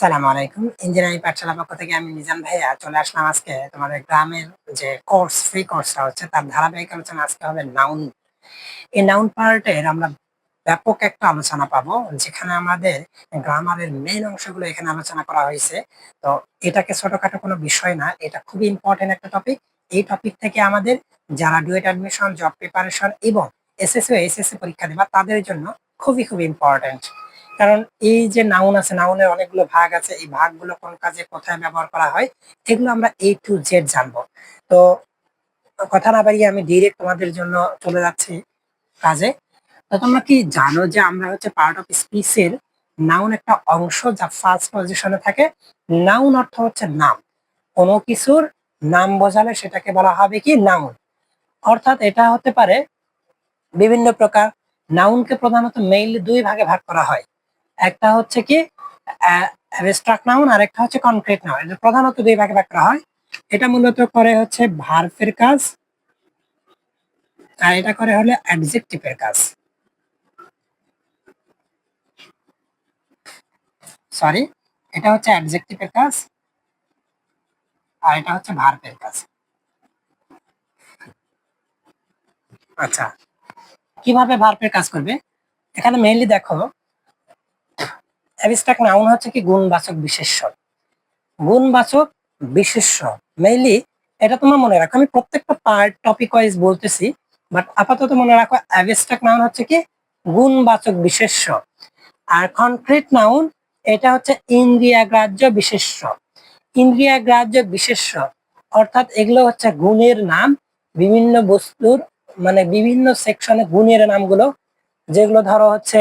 আসসালামু আলাইকুম। ইঞ্জিনিয়ারিং পাঠশালা পক্ষ থেকে আমি নিজাম ভাইয়া চলে আসলাম আজকে তোমাদের গ্রামের যে কোর্স ফ্রি কোর্সটা হচ্ছে, তার ধারাবাহিক আলোচনা আজকে হবে নাউন এই নাউন পার্টের আমরা ব্যাপক একটা আলোচনা পাবো, যেখানে আমাদের গ্রামারের মেইন অংশগুলো এখানে আলোচনা করা হয়েছে। তো এটাকে ছোটখাটো কোনো বিষয় না, এটা খুবই ইম্পর্টেন্ট একটা টপিক এই টপিক থেকে আমাদের যারা ডুয়েট অ্যাডমিশন জব প্রিপারেশন এবং এসএসসি এসএসসি পরীক্ষা দেবা, তাদের জন্য খুবই খুবই ইম্পর্টেন্ট কারণ এই যে নাউন আছে নাউনের অনেকগুলো ভাগ আছে, এই ভাগগুলো কোন কাজে, কোথায় ব্যবহার করা হয়, এগুলো আমরা এ টু জেড জানব। তো কথা না বাড়িয়ে আমি ডিরেক্ট তোমাদের জন্য চলে যাচ্ছি কাজে। তো তোমরা কি জানো যে আমরা হচ্ছে পার্ট অফ স্পিচের নাউন একটা অংশ যা ফার্স্ট পজিশনে থাকে? নাউন অর্থ হচ্ছে নাম। কোনো কিছুর নাম বোঝালে সেটাকে বলা হবে কি? নাউন অর্থাৎ এটা হতে পারে বিভিন্ন প্রকার। নাউনকে প্রধানত মেইনলি দুই ভাগে ভাগ করা হয়। একটা হচ্ছে কি অ্যাবস্ট্রাক্ট নাউন আর একটা হচ্ছে কনক্রিট নাউন এটা প্রধানত দুই ভাগে ভাগ করা হয়। এটা মূলত করে হচ্ছে ভার্ফের কাজ, আর এটা করে হলে অ্যাডজেক্টিভের কাজ। সরি এটা হচ্ছে অ্যাডজেক্টিভের কাজ, আর এটা হচ্ছে ভার্বের কাজ। আচ্ছা কীভাবে ভার্বের কাজ করবে? এখানে মেইনলি দেখো অ্যাবস্ট্রাক্ট নাউন হচ্ছে কি গুণবাচক বিশেষ্য গুণবাচক বিশেষ্য মেইনলি এটা তোমার মনে রাখো, আমি প্রত্যেকটা পার্ট টপিক ওয়াইজ বলতেছি বাট আপাতত মনে রাখো অ্যাবস্ট্রাক্ট নাউন হচ্ছে কি গুণবাচক বিশেষ্য আর কনক্রিট নাউন, এটা হচ্ছে ইন্দ্রিয়া গ্রাহ্য বিশেষ্য ইন্দ্রিয়া গ্রাহ্য বিশেষ্য অর্থাৎ এগুলো হচ্ছে গুণের নাম, বিভিন্ন বস্তুর মানে বিভিন্ন সেকশনে গুণের নামগুলো, যেগুলো ধরো হচ্ছে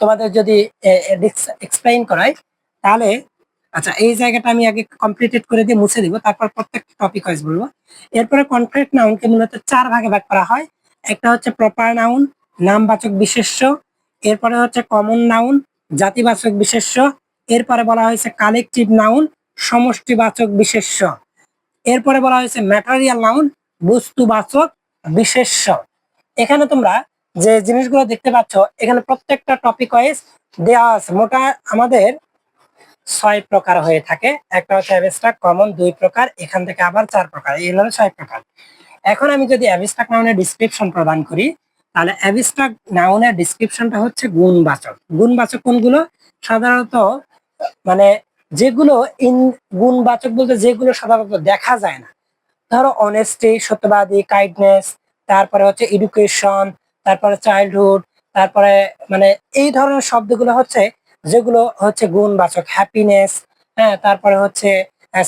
তোমাদের যদি এক্সপ্লেইন করাই, তাহলে আচ্ছা এই জায়গাটা আমি আগে কমপ্লিটেড করে দিয়ে মুছে দিব, তারপর প্রত্যেকটা টপিক ওয়াইজ বলব। এরপরে কনক্রিট নাউনকে মূলত চার ভাগে ভাগ করা হয়। একটা হচ্ছে প্রপার নাউন নামবাচক বিশেষ্য, এরপরে হচ্ছে কমন নাউন জাতিবাচক বিশেষ্য, এরপরে বলা হয়েছে কালেকটিভ নাউন সমষ্টিবাচক বিশেষ্য। এরপরে বলা হয়েছে ম্যাটারিয়াল নাউন বস্তুবাচক বিশেষ্য। এখানে তোমরা যে জিনিসগুলো দেখতে পাচ্ছ, এখানে প্রত্যেকটা টপিক ওয়াইজ দেওয়া আছে। মোটা আমাদের ছয় প্রকার হয়ে থাকে। একটা হচ্ছে অ্যাবস্ট্রাক্ট কমন দুই প্রকার, এখান থেকে আবার চার প্রকার। এই হলো ছয় প্রকার। এখন আমি যদি অ্যাবস্ট্রাক্ট নাউনের ডিসক্রিপশন প্রদান করি, তাহলে অ্যাবস্ট্রাক্ট নাউনের ডিসক্রিপশনটা হচ্ছে গুণবাচক। গুণবাচক কোনগুলো? সাধারণত মানে যেগুলো ইন গুণবাচক বলতে যেগুলো সাধারণত দেখা যায় না। ধরো অনেস্টি সত্যবাদী কাইন্ডনেস তারপরে হচ্ছে এডুকেশন তারপরে চাইল্ডহুড তারপরে মানে এই ধরনের শব্দগুলো হচ্ছে, যেগুলো হচ্ছে গুণবাচক হ্যাপিনেস হ্যাঁ তারপরে হচ্ছে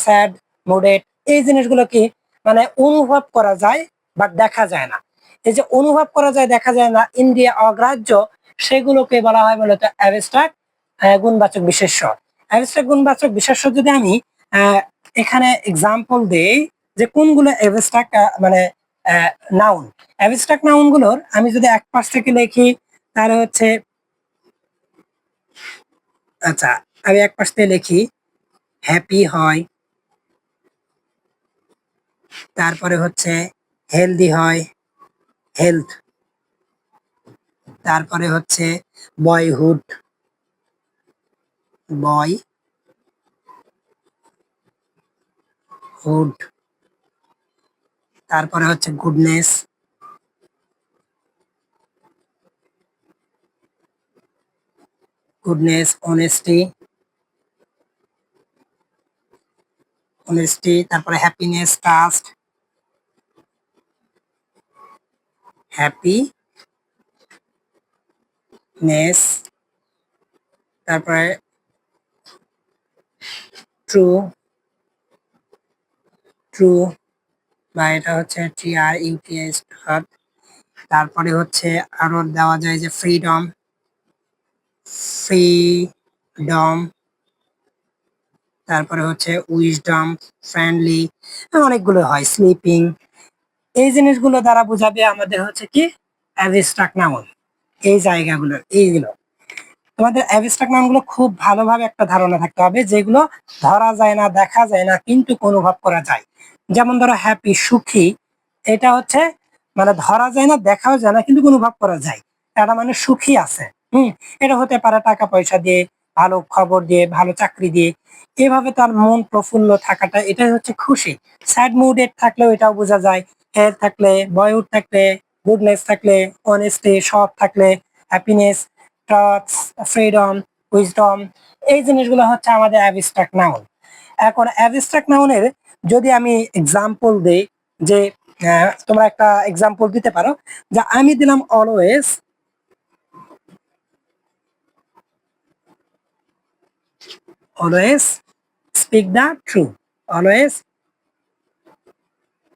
স্যাড মুডেড এই জিনিসগুলো কি মানে অনুভব করা যায় বা দেখা যায় না। এই যে অনুভব করা যায়, দেখা যায় না ইন্ডিয়া অগ্রাহ্য, সেগুলোকে বলা হয় মূলত অ্যাবস্ট্রাক্ট গুণবাচক বিশেষ্য। অ্যাবস্ট্রাক্ট গুণবাচক বিশেষ্য যদি আমি এখানে এক্সাম্পল দেই যে কোনগুলো অ্যাবস্ট্রাক্ট মানে নাউন অ্যাবস্ট্রাক্ট নাউনগুলোর আমি যদি এক পাশ থেকে লিখি, তাহলে হচ্ছে আচ্ছা আমি এক পাশ থেকে লিখি হ্যাপি হয়, তারপরে হচ্ছে হেলদি হয় হেলথ তারপরে হচ্ছে বয়হুড বয় হুড তারপরে হচ্ছে গুডনেস গুডনেস অনেস্টি অনেস্টি তারপরে হ্যাপিনেস ট্রাস্ট হ্যাপি নেস তারপরে ট্রু ট্রু বা এটা হচ্ছে টি আর ইউটিএস তারপরে হচ্ছে আরও দেওয়া যায় যে ফ্রিডম ফ্রিডম তারপরে হচ্ছে উইজডম ফ্রেন্ডলি অনেকগুলো হয় স্লিপিং এই জিনিসগুলো দ্বারা বোঝাবে আমাদের হচ্ছে কি? অ্যাবস্ট্রাক্ট নাউন এই জায়গাগুলো, এইগুলো। তোমাদের অ্যাবস্ট্রাক্ট নাউনগুলো খুব ভালোভাবে একটা ধারণা থাকতে হবে, যেগুলো ধরা যায় না, দেখা যায় না, কিন্তু অনুভব করা যায়। যেমন ধরো হ্যাপি সুখী, এটা হচ্ছে মানে ধরা যায় না, দেখাও যায় না, কিন্তু অনুভব করা যায়। এটা মানে সুখী আছে, হুম? এটা হতে পারে টাকা পয়সা দিয়ে, ভালো খবর দিয়ে, ভালো চাকরি দিয়ে। এভাবে তার মন প্রফুল্ল থাকাটা, এটাই হচ্ছে খুশি। স্যাড মুডেড থাকলেও এটাও বোঝা যায়। হেলথ থাকলে বয়উড থাকলে গুডনেস থাকলে অনেস্টি সৎ থাকলে হ্যাপিনেস ট্রাস্ট ফ্রিডম উইজডম এই জিনিসগুলো হচ্ছে আমাদের অ্যাবস্ট্রাক্ট নাউন এখন অ্যাবস্ট্রাক্ট নাউনের যদি আমি এক্সাম্পল দেই যে তোমরা একটা এক্সাম্পল দিতে পারো, যে আমি দিলাম always always speak the true always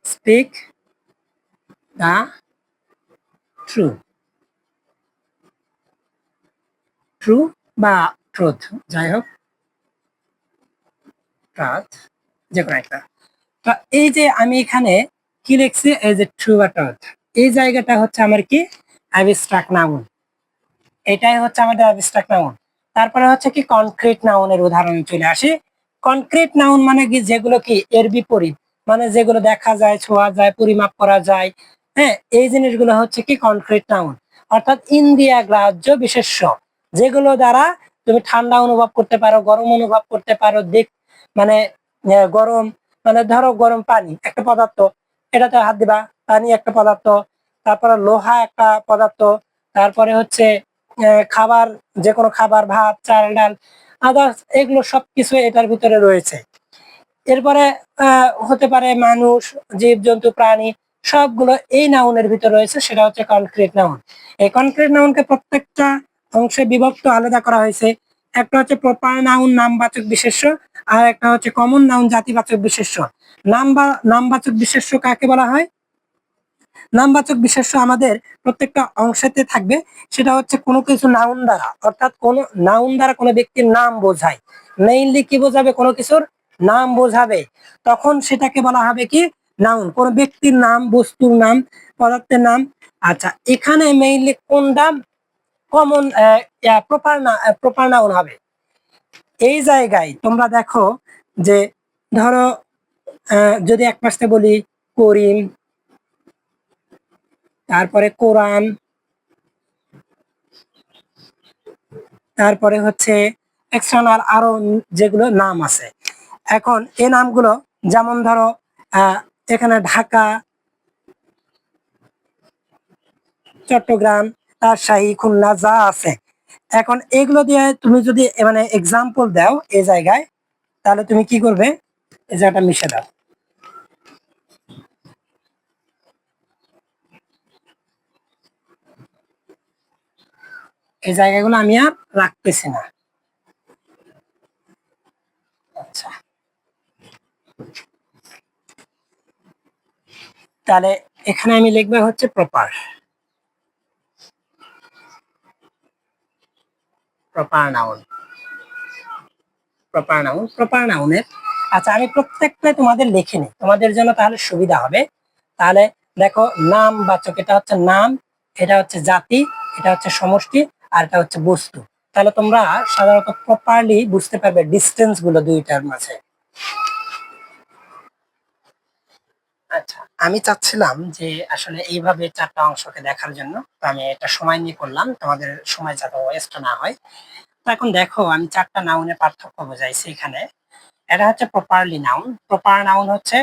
speak the true true বা ট্রুথ যাই হোক ট্রাথ যে কোনো একটা। তো এই যে আমি এখানে কি লিখছি? এই যে ট্রু বা এই জায়গাটা হচ্ছে আমার কি? অ্যাবস্ট্রাক্ট নাউন এটাই হচ্ছে আমাদের অ্যাবস্ট্রাক্ট নাউন তারপরে হচ্ছে কি কনক্রিট নাউনের উদাহরণ চলে আসি। কনক্রিট নাউন মানে কি? যেগুলো কি? এর বিপরীত। মানে যেগুলো দেখা যায়, ছোঁয়া যায়, পরিমাপ করা যায়। হ্যাঁ এই জিনিসগুলো হচ্ছে কি কনক্রিট নাউন অর্থাৎ ইন্ডিয়া গ্রাহ্য বিশেষ্য। যেগুলো দ্বারা তুমি ঠান্ডা অনুভব করতে পারো, গরম অনুভব করতে পারো, দেখ মানে গরম মানে ধরো গরম পানি, একটা পদার্থ, এটাতে হাত দিবা, পানি একটা পদার্থ, তারপরে লোহা একটা পদার্থ, তারপরে হচ্ছে খাবার যে কোনো খাবার, ভাত, চাল, ডাল আদার্স এগুলো সবকিছু এটার ভিতরে রয়েছে। এরপরে হতে পারে মানুষ, জীবজন্তু, প্রাণী, সবগুলো এই নাউনের ভিতরে রয়েছে, সেটা হচ্ছে কনক্রিট নাউন এই কনক্রিট নাউনকে প্রত্যেকটা অংশে বিভক্ত আলাদা করা হয়েছে। একটা হচ্ছে প্রপার নাউন নামবাচক বিশেষ্য আর একটা হচ্ছে কমন নাউন জাতিবাচক বিশেষ্য। নাম বা নামবাচক বিশেষ্য কাকে বলা হয়? নামবাচক বিশেষ্য আমাদের প্রত্যেকটা অংশেতে থাকবে। সেটা হচ্ছে কোনো কিছু নাউন দ্বারা, অর্থাৎ কোন নাউন দ্বারা কোনো ব্যক্তির নাম বোঝায়। মেইনলি কি বোঝাবে? কোনো কিছুর নাম বোঝাবে। তখন সেটাকে বলা হবে কি? নাউন কোনো ব্যক্তির নাম, বস্তুর নাম, পদার্থের নাম। আচ্ছা এখানে মেইনলি কোনটা? কমন প্রপার না প্রপার নাউন হবে। এই জায়গায় তোমরা দেখো যে ধরো যদি এক পাশে বলি করিম, তারপরে কোরআন, তারপরে হচ্ছে এক্সটার্নাল আরও যেগুলো নাম আছে। এখন এই নামগুলো যেমন ধরো এখানে ঢাকা, চট্টগ্রাম, রাজশাহী, খুলনা যা আছে এখন এগুলো দিয়ে তুমি যদি মানে এক্সাম্পল দাও এই জায়গায়, তাহলে তুমি কি করবে? এই জায়গাটা মিশে দাও। এই জায়গাগুলো আমি আর রাখতেছি না। আচ্ছা। তাহলে এখানে আমি লিখবে হচ্ছে proper proper noun proper noun proper নাউনের আচ্ছা আমি প্রত্যেকটা তোমাদের লিখে নিই। তোমাদের জন্য তাহলে সুবিধা হবে। তাহলে দেখো, নাম বাচক এটা হচ্ছে নাম, এটা হচ্ছে জাতি, এটা হচ্ছে সমষ্টি, আর এটা হচ্ছে বস্তু। তাহলে তোমরা সাধারণত প্রপারলি বুঝতে পারবে ডিস্টেন্সগুলো দুইটার মাঝে। আচ্ছা আমি চাচ্ছিলাম যে আসলে এইভাবে চারটা অংশকে দেখার জন্য। আমি এটা সময় নিয়ে করলাম, তোমাদের সময় যাতে ওয়েস্ট না হয়। তো এখন দেখো, আমি চারটা নাউনের পার্থক্য বোঝাইছি এখানে এটা হচ্ছে প্রপারলি নাউন প্রপার নাউন হচ্ছে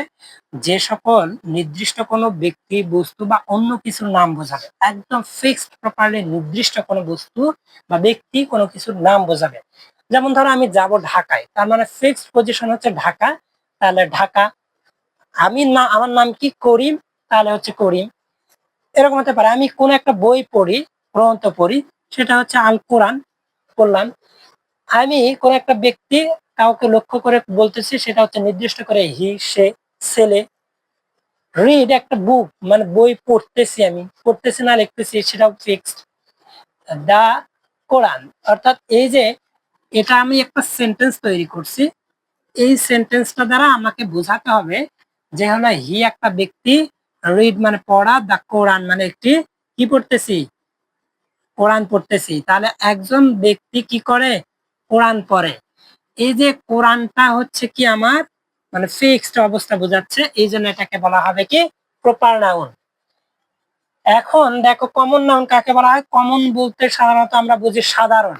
যে সকল নির্দিষ্ট কোনো ব্যক্তি, বস্তু বা অন্য কিছুর নাম বোঝাবে। একদম ফিক্সড প্রপারলি নির্দিষ্ট কোনো বস্তু বা ব্যক্তি কোনো কিছুর নাম বোঝাবে। যেমন ধরো আমি যাব ঢাকায়, তার মানে ফিক্সড পজিশন হচ্ছে ঢাকা, তাহলে ঢাকা আমি না, আমার নাম কি? করিম। তাহলে হচ্ছে করিম। এরকম হতে পারে। আমি কোন একটা বই পড়ি, গ্রন্থ পড়ি, সেটা হচ্ছে আল কোরআন। পড়লাম। আমি কোন একটা ব্যক্তি কাউকে লক্ষ্য করে বলতেছি, সেটা হচ্ছে নির্দিষ্ট করে হি, সে, ছেলে। রিড একটা বুক মানে বই পড়তেছি আমি। পড়তেছি না, লিখতেছি, সেটাও ফিক্সড দা কোরআন। অর্থাৎ এই যে, এটা আমি একটা সেন্টেন্স তৈরি করছি। এই সেন্টেন্সটা দ্বারা আমাকে বোঝাতে হবে যে হলো হি একটা ব্যক্তি রিড মানে পড়া দা কোরআন মানে একটি কি পড়তেছি? কোরআন পড়তেছি। তাহলে একজন ব্যক্তি কি করে? কোরআন পড়ে। এই যে কোরআনটা হচ্ছে কি আমার? মানে ফিক্সড অবস্থা বোঝাচ্ছে এই জন্য এটাকে বলা হবে কি? প্রপার নাউন এখন দেখো কমন নাউন কাকে বলা হয়? কমন বলতে সাধারণত আমরা বুঝি সাধারণ।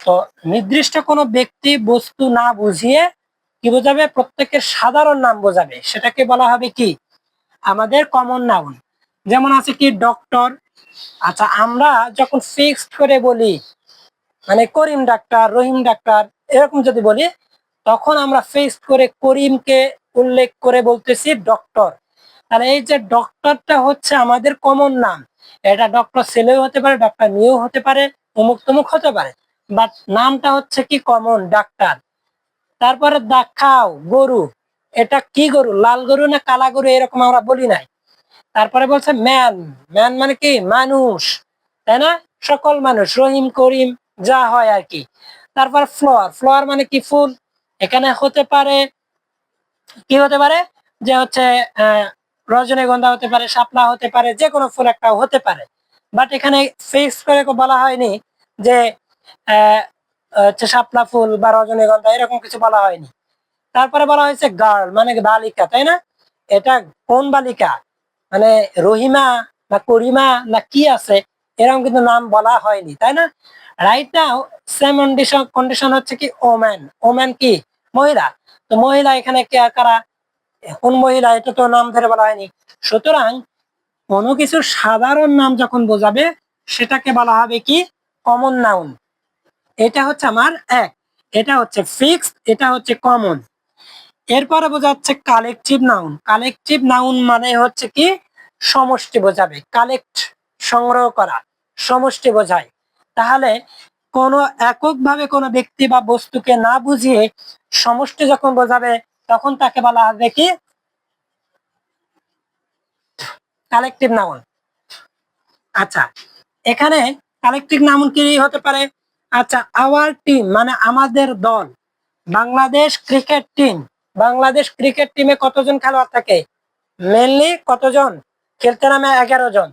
তো নির্দিষ্ট কোনো ব্যক্তি বস্তু না বুঝিয়ে কি বোঝাবে? প্রত্যেকের সাধারণ নাম বোঝাবে। সেটাকে বলা হবে কি? আমাদের কমন নাউন যেমন আছে কি? ডক্টর আচ্ছা আমরা যখন ফিক্সড করে বলি মানে করিম ডাক্তার, রহিম ডাক্তার, এরকম যদি বলি, তখন আমরা ফিক্সড করে করিমকে উল্লেখ করে বলতেছি ডক্টর তাহলে এই যে ডক্টরটা হচ্ছে আমাদের কমন নাম এটা ডক্টর ছেলেও হতে পারে ডক্টর মেয়েও হতে পারে অমুক তমুক হতে পারে। বাট নামটা হচ্ছে কি? Common doctor. তারপরে দেখাও গরু। এটা কি গরু? লাল গরু না কালা গরু? এরকম আমরা বলি নাই। তারপরে বলছে ম্যান। ম্যান মানে কি? মানুষ। তাই না? সকল মানুষ, রহিম, করিম, যা হয় আর কি। তারপর ফ্লোয়ার। ফ্লোয়ার মানে কি? ফুল। এখানে হতে পারে, কি হতে পারে? যে হচ্ছে রজনীগন্ধা হতে পারে, শাপলা হতে পারে, যে কোনো ফুল একটা হতে পারে। বাট এখানে ফিক্স করে বলা হয়নি যে হচ্ছে শাপলা ফুল বা রজনীগন্ধা, এরকম কিছু বলা হয়নি। তারপরে বলা হয়েছে গার্ল মানে বালিকা, তাই না? এটা কোন বালিকা? মানে রহিমা না করিমা না কি আছে? এরকম কিন্তু নাম বলা হয়নি, তাই না? রাইট নাও সেম কন্ডিশন হচ্ছে কি ওম্যান ওম্যান কি? মহিলা। তো মহিলা এখানে কে কারা? কোন মহিলা, এটা তো নাম ধরে বলা হয়নি। সুতরাং কোনো কিছুর সাধারণ নাম যখন বোঝাবে, সেটাকে বলা হবে কি? কমন নাউন এটা হচ্ছে আমার এক, এটা হচ্ছে ফিক্সড এটা হচ্ছে কমন এরপরে বোঝাচ্ছে কালেকটিভ নাউন কালেকটিভ নাউন মানে হচ্ছে কি? সমষ্টি বোঝাবে। কালেক্ট সংগ্রহ করা, সমষ্টি বোঝায়। তাহলে কোনো এককভাবে কোনো ব্যক্তি বা বস্তুকে না বুঝিয়ে সমষ্টি যখন বোঝাবে, তখন তাকে বলা হবে কি? কালেকটিভ নাউন আচ্ছা এখানে কালেকটিভ নাউন কি হতে পারে? আচ্ছা আওয়ার টিম মানে আমাদের দল, Bangladesh cricket team Bangladesh cricket টিমে কতজন খেলোয়াড় থাকে? মেনলি কতজন? খেলতে নামে এগারো জন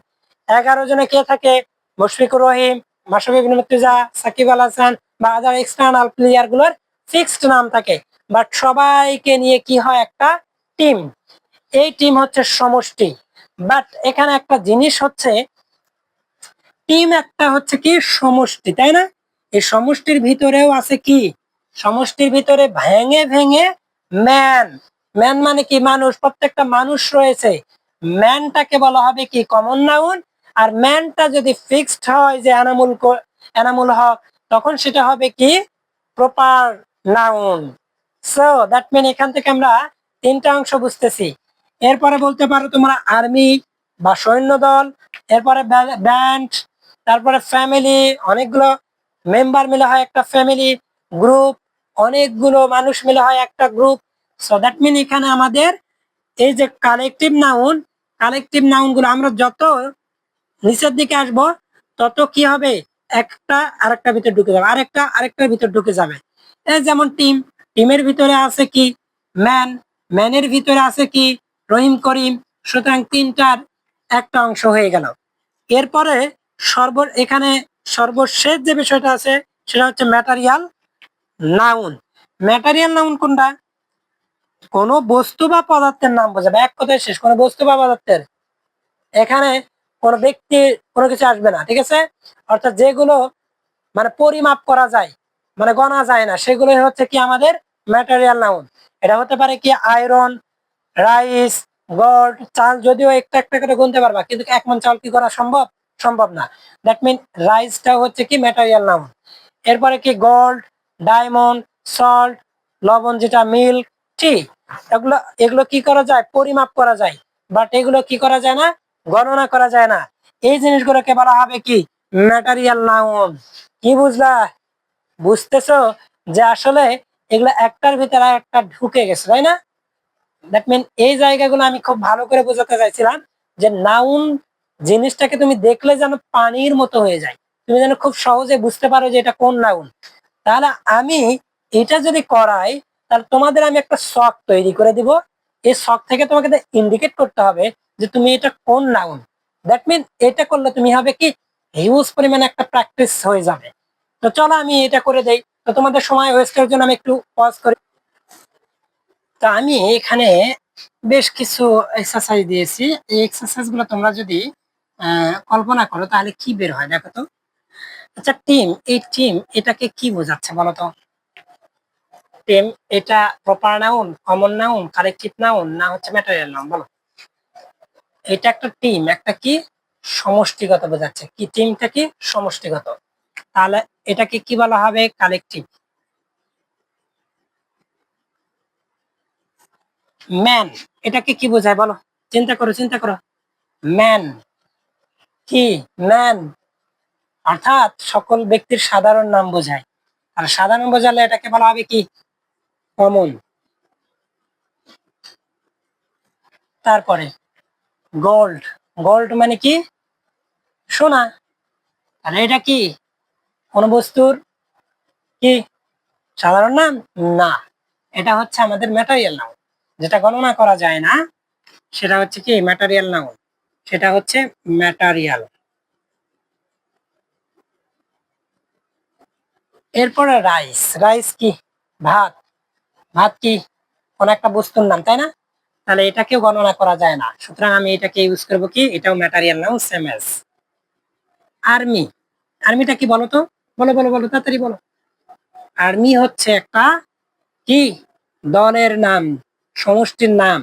এগারো জনে কে থাকে? মুশফিকুর রহিম মাসুফ ইবিন মুর্তজা, সাকিব আল হাসান বা আদার এক্সটার্নাল প্লেয়ারগুলোর ফিক্সড নাম থাকে। বাট সবাইকে নিয়ে কি হয় একটা টিম এই টিম হচ্ছে সমষ্টি। বাট এখানে একটা জিনিস হচ্ছে টিম একটা হচ্ছে কি? সমষ্টি, তাই না? এই সমষ্টির ভিতরেও আছে কি? সমষ্টির ভিতরে ভেঙে ভেঙে ম্যান ম্যান মানে কি মানুষ? প্রত্যেকটা মানুষ রয়েছে। ম্যানটাকে বলা হবে কি? কমন নাউন আর ম্যানটা যদি ফিক্সড হয় যে এনামুল এনামুল হক, তখন সেটা হবে কি? Proper noun so that mean এখান থেকে আমরা তিনটা অংশ বুঝতেছি। এরপরে বলতে পারো তোমরা আর্মি বা সৈন্য দল এরপরে ব্যান্ড তারপরে ফ্যামিলি অনেকগুলো মেম্বার মিলে হয় একটা ফ্যামিলি গ্রুপ অনেকগুলো মানুষ মিলে হয় একটা গ্রুপ সো দ্যাট মিন এখানে আমাদের এই যে কালেকটিভ নাউন কালেকটিভ নাউনগুলো আমরা যত নিচের দিকে আসব, তত কি হবে? একটা আরেকটা ভিতরে ঢুকে যাবে, আরেকটা আরেকটার ভিতর ঢুকে যাবে। এই যেমন টিম টিমের ভিতরে আছে কি? ম্যান ম্যানের ভিতরে আছে কি? রহিম, করিম। সুতরাং তিনটার একটা অংশ হয়ে গেল। এরপরে সর্ব এখানে সর্বশেষ যে বিষয়টা আছে, সেটা হচ্ছে ম্যাটারিয়াল নাউন ম্যাটারিয়াল নাউন কোনটা? কোন বস্তু বা পদার্থের নাম বোঝাবে এক কথায় শেষ, কোন বস্তু বা পদার্থের। এখানে কোন ব্যক্তি কোনো কিছু আসবে না, ঠিক আছে? অর্থাৎ যেগুলো মানে পরিমাপ করা যায় মানে গণা যায় না সেগুলো হচ্ছে কি আমাদের ম্যাটেরিয়াল নাউন এটা হতে পারে কি আয়রন রাইস গোল্ড চাল, যদিও একটা একটা করে গুনতে পারবা, কিন্তু এক মন চাল কি করা সম্ভব? সম্ভব না। দ্যাট মিন রাইসটা হচ্ছে কি ম্যাটেরিয়াল নাউন এরপরে কি গোল্ড ডায়মন্ড সল্ট লবণ যেটা মিল্ক টি এগুলো এগুলো কি করা যায়? পরিমাপ করা যায়। বাট এগুলো কি করা যায় না? গণনা করা যায় না। এই জিনিসগুলোকে বলা হবে কি? ম্যাটেরিয়াল নাউন কি বুঝলা? বুঝতেছো? যে আসলে এগুলো একটার ভিতরে একটা ঢুকে গেছে, তাই না? দ্যাট মিন এই জায়গাগুলো আমি খুব ভালো করে বোঝাতে চাইছিলাম যে নাউন জিনিসটাকে তুমি দেখলে যেন পানির মতো হয়ে যায়। তুমি যেন খুব সহজে বুঝতে পারো যে এটা কোন নাউন তাহলে আমি এটা যদি করাই, তাহলে তোমাদের আমি একটা শখ তৈরি করে দিব। এই শখ থেকে তোমাকে ইন্ডিকেট করতে হবে যে তুমি এটা কোন নাউন দ্যাট মিন এটা করলে তুমি হবে কি হিউজ পরিমাণে একটা প্র্যাকটিস হয়ে যাবে। তো চলো আমি এটা করে দেই। তো তোমাদের সময় ওয়েস্টের জন্য আমি একটু পজ করি। তো আমি এখানে বেশ কিছু এক্সারসাইজ দিয়েছি। এই এক্সারসাইজগুলো তোমরা যদি কল্পনা করো তাহলে কি বের হয়? দেখো তো। আচ্ছা টিম, এই টিম এটাকে কি বোঝাচ্ছে বলতো টিম এটা proper noun, common noun collective noun না হচ্ছে ম্যাটেরিয়াল নাউন বলো? এটা একটা টিম, একটা কি? সমষ্টিগত বোঝাচ্ছে। কি টিমটা কি? সমষ্টিগত। তাহলে এটাকে কি বলা হবে? কালেকটিভ। ম্যান, এটাকে কি বোঝায় বলো? চিন্তা করো চিন্তা করো। ম্যান। কি ম্যান অর্থাৎ সকল ব্যক্তির সাধারণ নাম বোঝায়। আর সাধারণ বোঝালে এটাকে বলা হবে কি? কমন তারপরে গোল্ড গোল্ড মানে কি? সোনা। তাহলে এটা কি? কোন বস্তুর? কি? সাধারণ নাম? না। এটা হচ্ছে আমাদের ম্যাটারিয়াল নাউন যেটা গণনা করা যায় না, সেটা হচ্ছে কি? ম্যাটারিয়াল নাউন সেটা হচ্ছে ম্যাটারিয়াল এরপরে রাইস রাইস কি? ভাত। ভাত কি? কোন একটা বস্তুর নাম, তাই না? তাহলে এটাকেও গণনা করা যায় না। সুতরাং আমি এটাকে ইউজ করব কি? এটাও material noun same as army আর্মিটা কি বলো তো? বলো বলো বলো, তাড়াতাড়ি বলো। আর্মি হচ্ছে একটা কি? দলের নাম, সমষ্টির নাম।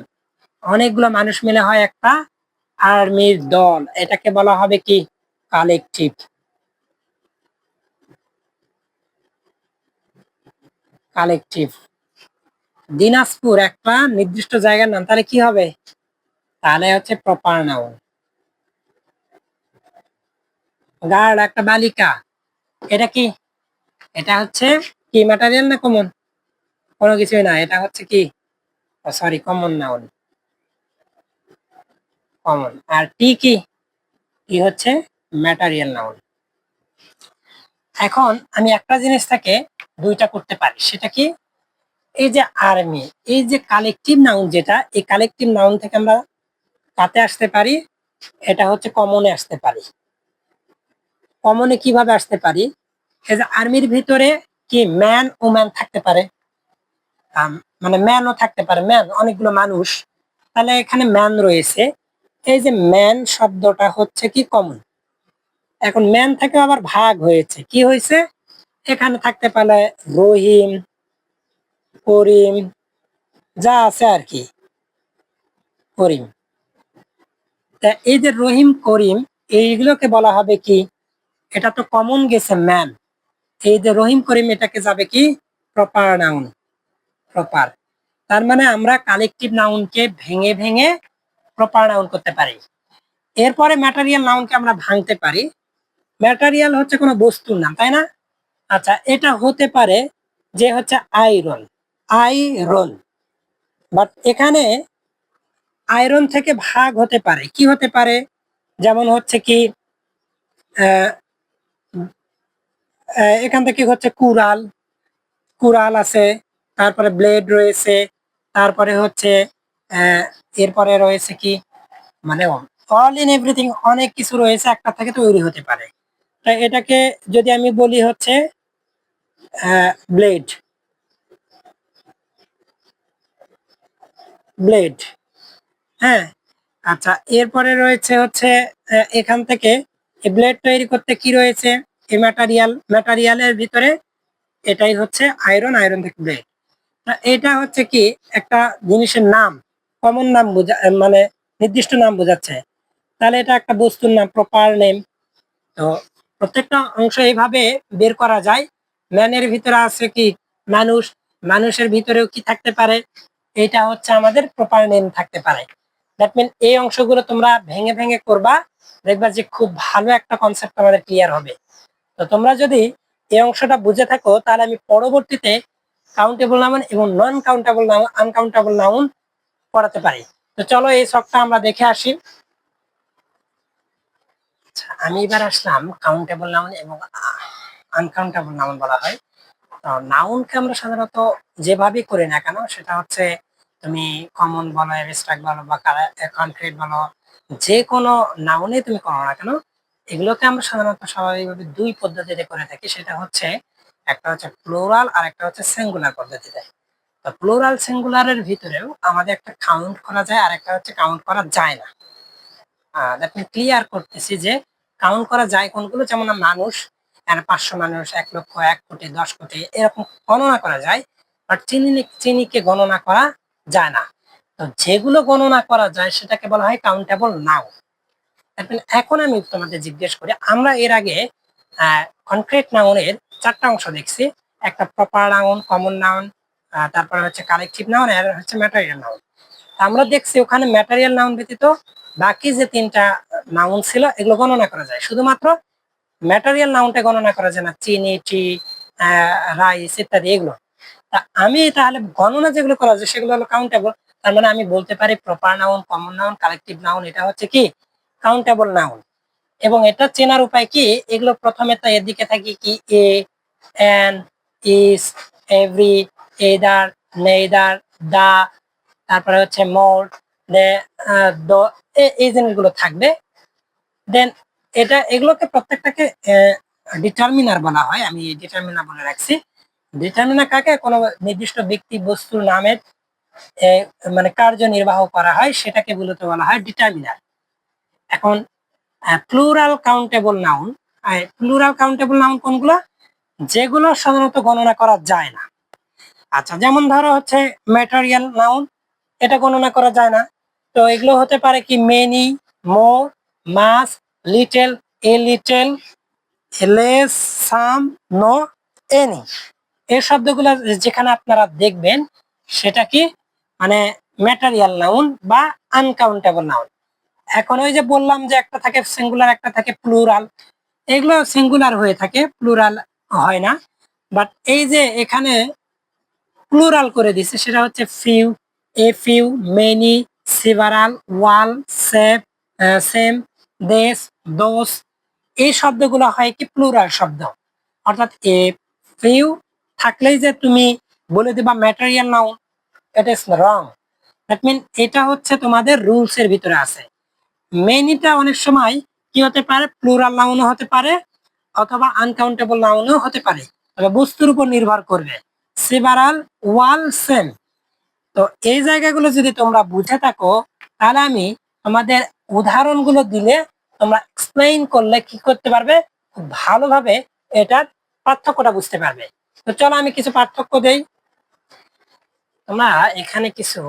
অনেকগুলো মানুষ মিলে হয় একটা আর্মির দল, এটাকে বলা হবে কি? কালেকটিভ। কালেকটিভ। দিনাজপুর, একটা নির্দিষ্ট জায়গার নাম, তাহলে কি হবে? তাহলে হচ্ছে প্রপার নাউন গার্ড একটা বালিকা। এটা কি? এটা হচ্ছে কি ম্যাটারিয়াল না কমন কোনো কিছুই না, এটা হচ্ছে কি? সরি কমন নাউন কমন আর টি কি? টি হচ্ছে ম্যাটারিয়াল নাউন এখন আমি একটা জিনিস থেকে দুইটা করতে পারি। সেটা কি? এই যে আর্মি এই যে কালেকটিভ নাউন যেটা, এই কালেকটিভ নাউন থেকে আমরা তাতে আসতে পারি। এটা হচ্ছে কমনে আসতে পারি। কমনে কীভাবে আসতে পারি? এই যে আর্মির ভিতরে কি ম্যান ওম্যান থাকতে পারে? মানে ম্যানও থাকতে পারে। ম্যান অনেকগুলো মানুষ। তাহলে এখানে ম্যান রয়েছে। এই যে ম্যান শব্দটা হচ্ছে কি কমন এখন ম্যান থেকে আবার ভাগ হয়েছে। কি হয়েছে? এখানে থাকতে পারে রহিম, করিম, যা আছে আর কি, করিম। এই যে রহিম, করিম, এইগুলোকে বলা হবে কি? এটা তো কমন গেছে ম্যান এই যে রহিম, করিম, এটাকে যাবে কি? প্রপার নাউন প্রপার তার মানে আমরা কালেকটিভ নাউনকে ভেঙে ভেঙে প্রপার নাউন করতে পারি। এরপরে ম্যাটারিয়াল নাউনকে আমরা ভাঙতে পারি। ম্যাটারিয়াল হচ্ছে কোনো বস্তুর নাম, তাই না? আচ্ছা এটা হতে পারে যে হচ্ছে আয়রন আয়রন বাট এখানে আয়রন থেকে ভাগ হতে পারে। কি হতে পারে? যেমন হচ্ছে কি এখান থেকে হচ্ছে কুড়াল কুড়াল আছে, তারপরে ব্লেড রয়েছে, তারপরে হচ্ছে এরপরে রয়েছে কি? মানে অল ইন এভরিথিং অনেক কিছু রয়েছে, একটা থেকে তৈরি হতে পারে। তাই এটাকে যদি আমি বলি হচ্ছে ব্লেড ব্লেড হ্যাঁ? আচ্ছা এরপরে রয়েছে হচ্ছে এখান থেকে ব্লেড তৈরি করতে কি রয়েছে? এই ম্যাটারিয়াল ম্যাটারিয়ালের ভিতরে এটাই হচ্ছে আয়রন আয়রন থেকে ব্লেড এটা হচ্ছে কি? একটা জিনিসের নাম। কমন নাম বোঝা মানে নির্দিষ্ট নাম বোঝাচ্ছে। তাহলে এটা একটা বস্তুর নাম প্রপার নেম তো প্রত্যেকটা অংশ এইভাবে বের করা যায়। ম্যানের ভিতরে আছে কি? মানুষ। মানুষের ভিতরেও কি থাকতে পারে? এটা হচ্ছে আমাদের প্রপার নেম থাকতে পারে। দ্যাট মিন এই অংশগুলো তোমরা ভেঙে ভেঙে করবা, দেখবা যে খুব ভালো একটা কনসেপ্ট আমাদের ক্লিয়ার হবে। তো তোমরা যদি এই অংশটা বুঝে থাকো, তাহলে আমি পরবর্তীতে কাউন্টেবল নাউন এবং non countable noun uncountable noun পড়াতে পারি। তো চলো এই শখটা আমরা দেখে আসি। আচ্ছা, আমি এবার আসলাম কাউন্টেবল নাউন এবং আনকাউন্টেবল নাউন বলা হয়। নাউনকে আমরা সাধারণত যেভাবে করি না কেন সেটা হচ্ছে তুমি কমন বলো অ্যাবস্ট্রাক্ট বলো বা কনক্রিট বলো যে কোনো নাউনে তুমি করো না কেন এগুলোকে আমরা সাধারণত স্বাভাবিকভাবে দুই পদ্ধতিতে করে থাকি। সেটা হচ্ছে একটা হচ্ছে প্লোরাল আর একটা হচ্ছে সিঙ্গুলার পদ্ধতিতে। তো প্লোরাল সিঙ্গুলারের ভিতরেও আমাদের একটা কাউন্ট করা যায় আর একটা হচ্ছে কাউন্ট করা যায় না। দ্যাট ক্লিয়ার করতেছি যে কাউন্ট করা যায় কোনগুলো, যেমন মানুষ পাঁচশো মানুষ, এক লক্ষ, এক কোটি, দশ কোটি, এরকম গণনা করা যায় বাট চিনি চিনিকে গণনা করা যায় না। তো যেগুলো গণনা করা যায়, সেটাকে বলা হয় কাউন্টেবল নাও এখন আমি তোমাদের জিজ্ঞেস করি, আমরা এর আগে কনক্রিট নাউনের চারটা অংশ দেখছি, একটা প্রপার নাউন কমন নাউন তারপরে হচ্ছে কালেকটিভ নাউন আর হচ্ছে ম্যাটেরিয়াল নাউন আমরা দেখছি ওখানে ম্যাটেরিয়াল নাউন ব্যতীত বাকি যে তিনটা নাউন ছিল, এগুলো গণনা করা যায়। শুধুমাত্র ম্যাটেরিয়াল নাউনটা গণনা করা যায় না, চিনি টি রাইস ইত্যাদি, এগুলো। তা আমি তাহলে গণনা যেগুলো করা যায়, সেগুলো হলো কাউন্টেবল তার মানে আমি বলতে পারি proper noun common noun collective noun এটা হচ্ছে কি? কাউন্টেবল নাউন এবং এটা চেনার উপায় কি? এগুলো প্রথমে তো এর দিকে থাকি কি? A an each every either, neither, the, তারপরে হচ্ছে মোর এই জিনিসগুলো থাকবে। দেন এটা, এগুলোকে প্রত্যেকটাকে ডিটারমিনার বলা হয়। আমি ডিটারমিনার বলে রাখছি। ডিটারমিনার কাকে? কোনো নির্দিষ্ট ব্যক্তি বস্তুর নামের মানে কার্যনির্বাহ করা হয়, সেটাকে মূলত বলা হয় ডিটারমিনার। এখন plural countable noun plural countable noun কোনগুলো? যেগুলো সাধারণত গণনা করা যায় না। আচ্ছা যেমন ধরো হচ্ছে ম্যাটেরিয়াল নাউন এটা গণনা করা যায় না। তো এগুলো হতে পারে কি many more much little a little less some no any এই শব্দগুলো যেখানে আপনারা দেখবেন, সেটা কি? মানে ম্যাটেরিয়াল নাউন বা আনকাউন্টেবল নাউন এখন ওই যে বললাম যে একটা থাকে সিঙ্গুলার একটা থাকে প্লুরাল এগুলো সিঙ্গুলার হয়ে থাকে প্লুরাল হয় না। বাট এই যে এখানে প্লুরাল করে দিছে। সেটা হচ্ছে few, a few, many, several, ওয়াল, সেপ সেম, দেশ, দোষ। এই শব্দগুলো হয় কি? প্লুরাল শব্দ। অর্থাৎ এ ফিউ থাকলেই যে তুমি বলে দিবা material now it is wrong. That mean এটা হচ্ছে তোমাদের রুলস এর ভিতরে আছে। মেনিটা অনেক সময় কি হতে পারে? প্লুরাল নাউনও হতে পারে, অথবা আনকাউন্টেবল নাউনও হতে পারে। তবে বস্তুর উপর নির্ভর করবে। সিভারাল ওয়াল সেম তো এই জায়গাগুলো যদি তোমরা বুঝে থাকো, তাহলে আমি তোমাদের উদাহরণগুলো দিলে তোমরা এক্সপ্লেইন করলে কি করতে পারবে? খুব ভালোভাবে এটার পার্থক্যটা বুঝতে পারবে। তো চলো আমি কিছু পার্থক্য দেই। তোমরা এখানে কিছু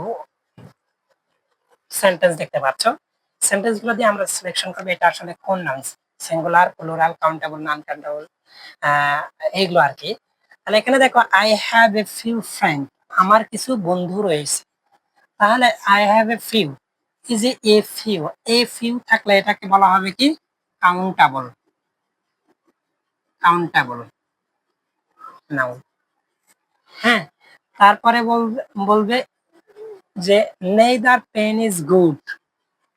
সেন্টেন্স দেখতে পাচ্ছ। সেন্টেন্সগুলো দিয়ে আমরা সিলেকশন করব, এটা আসলে কোন নাম singular plural countable non countable এইগুলো আর কি। তাহলে এখানে দেখো I have a few friend আমার কিছু বন্ধু রয়েছে। তাহলে I have a few is a few a few থাকলে এটাকে বলা হবে কি? কাউন্টাবল কাউন্টাবল নাউন হ্যাঁ তারপরে বলবে যে নেইদার পেন ইজ গুড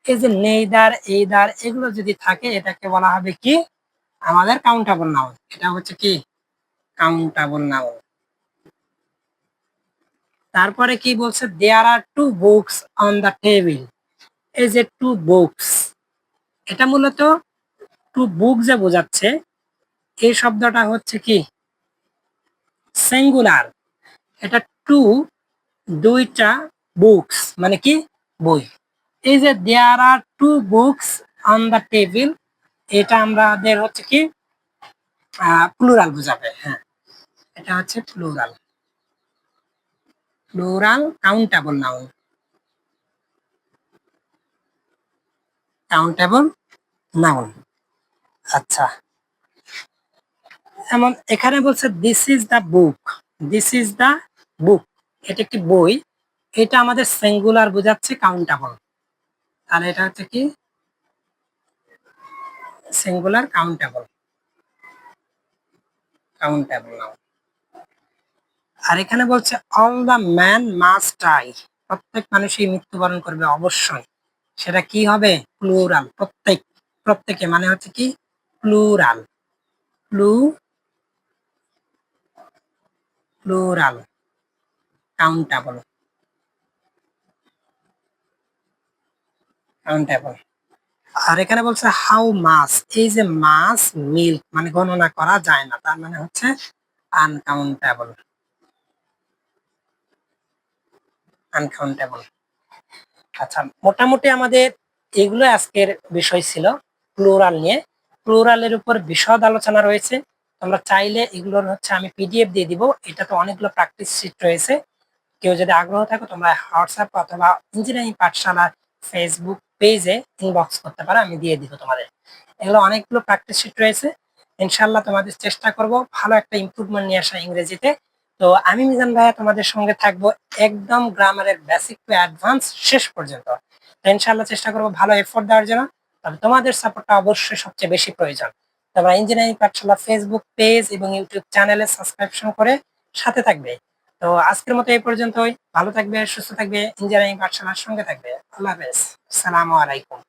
এই যে নেইদার এইদার এগুলো যদি থাকে, এটাকে বলা হবে কি? আমাদের কাউন্টাবল নাউন এটা হচ্ছে কি? কাউন্টাবল নাউন তারপরে কি বলছে? There are two books on the table এই যে টু বুকস এটা মূলত টু বুক যে বোঝাচ্ছে। এই শব্দটা হচ্ছে কি? সিঙ্গুলার এটা টু দুইটা বুকস মানে কি? বই। এই যে there are two books on the table এটা আমাদের হচ্ছে কি? প্লুরাল বোঝাবে হ্যাঁ। এটা হচ্ছে plural plural countable noun countable noun আচ্ছা। এমন এখানে বলছে this is the book this is the book এটা একটি বই। এটা আমাদের সিঙ্গুলার বোঝাচ্ছে কাউন্টেবল তাহলে এটা হচ্ছে কি? সিঙ্গুলার কাউন্টেবল কাউন্টেবল নাউন আর এখানে বলছে all the man must die প্রত্যেক মানুষই মৃত্যুবরণ করবে অবশ্যই। সেটা কি হবে? প্লুরাল প্রত্যেক, প্রত্যেকে মানে হচ্ছে কি? Plural plu plural countable countable আর এখানে বলছে হাউ মাস এই যে মাস মিল্ক মানে গণনা করা যায় না। তার মানে হচ্ছে আনকাউন্টেবল আনকাউন্টেবল আচ্ছা মোটামুটি আমাদের এগুলো আজকের বিষয় ছিল প্লুরাল নিয়ে। প্লুরালের উপর বিশদ আলোচনা রয়েছে। তোমরা চাইলে এগুলোর হচ্ছে আমি পিডিএফ দিয়ে দিব। এটা তো অনেকগুলো প্র্যাকটিস শিট রয়েছে। কেউ যদি আগ্রহ থাকো, তোমরা হোয়াটসঅ্যাপ অথবা ইঞ্জিনিয়ারিং পাঠশালা ফেসবুক পেজে ইনবক্স করতে পারো, আমি দিয়ে দিব তোমাদের। এগুলো অনেকগুলো প্র্যাকটিস শিট রয়েছে। ইনশাল্লাহ তোমাদের চেষ্টা করব ভালো একটা ইমপ্রুভমেন্ট নিয়ে আসা ইংরেজিতে। তো আমি মিজান ভাইয়া তোমাদের সঙ্গে থাকব একদম গ্রামারের বেসিক টু অ্যাডভান্স শেষ পর্যন্ত। ইনশাল্লাহ চেষ্টা করব ভালো এফোর্ট দেওয়ার জন্য। তবে তোমাদের সাপোর্টটা অবশ্যই সবচেয়ে বেশি প্রয়োজন। তোমরা ইঞ্জিনিয়ারিং পাঠশালা ফেসবুক পেজ এবং ইউটিউব চ্যানেলে সাবস্ক্রিপশন করে সাথে থাকবে। তো আজকের মতো এই পর্যন্তই। ভালো থাকবে, সুস্থ থাকবে ইঞ্জিনিয়ারিং পাঠশালার সঙ্গে থাকবে। আল্লাহ হাফেজ। আসসালামু আলাইকুম।